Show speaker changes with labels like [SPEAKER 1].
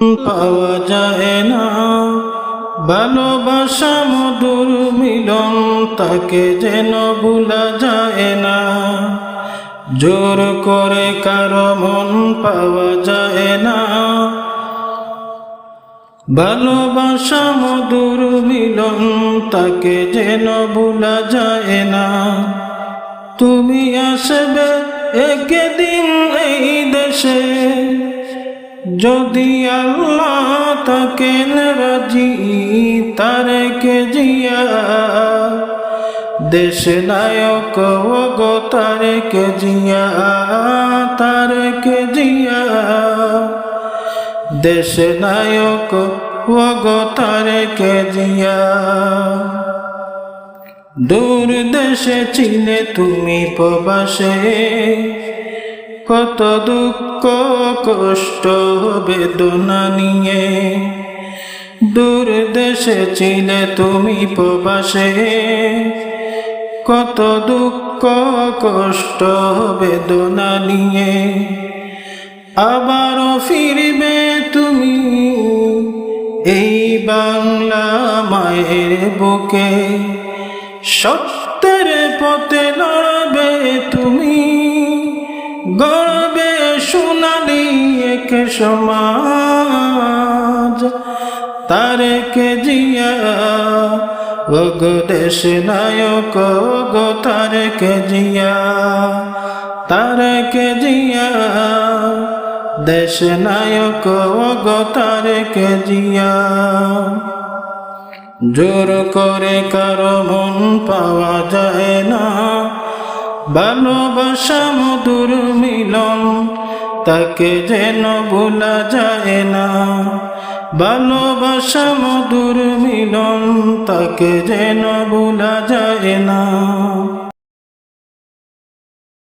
[SPEAKER 1] পাওয়া যায় না। ভালোবাসা মধুর মিলন, তাকে যেন ভুলা যায় না। জোর করে কারও মন পাওয়া যায় না। ভালোবাসা মধুর মিলন, তাকে যেন ভুলা যায় না। তুমি আসবে একদিন এই দেশে। যদি আল্লাহ তাকে রাজি তারেকে জিয়া? দেশ নায়ক ও গো তারেকে জিয়া? তারেকে জিয়া? দেশ নায়ক ও গো তারেকে জিয়া? দূর দেশে চিনে তুমি প্রবাসে কত দুঃখ, কষ্ট, বেদনা নিয়ে। দূর দেশে চিনে তুমি প্রবাসে। কত দুঃখ, কষ্ট, বেদনা নিয়ে। আবারও ফিরবে তুমি এই বাংলা মায়ের বুকে। সত্যের পথে লড়বে তুমি গড়বে সোনালি এক সমাজ। তারেকে জিয়া, ও গো দেশ নায়ক গো তারেকে জিয়া। তারেকে জিয়া, দেশ নায়ক গো তারেকে জিয়া। জোর করে কারও মন পাওয়া যায় না। ভালোবাসা মধুর মিলন, তাকে যেন ভোলা যায় না। ভালোবাসা মধুর মিলন, তাকে যেন ভোলা যায় না।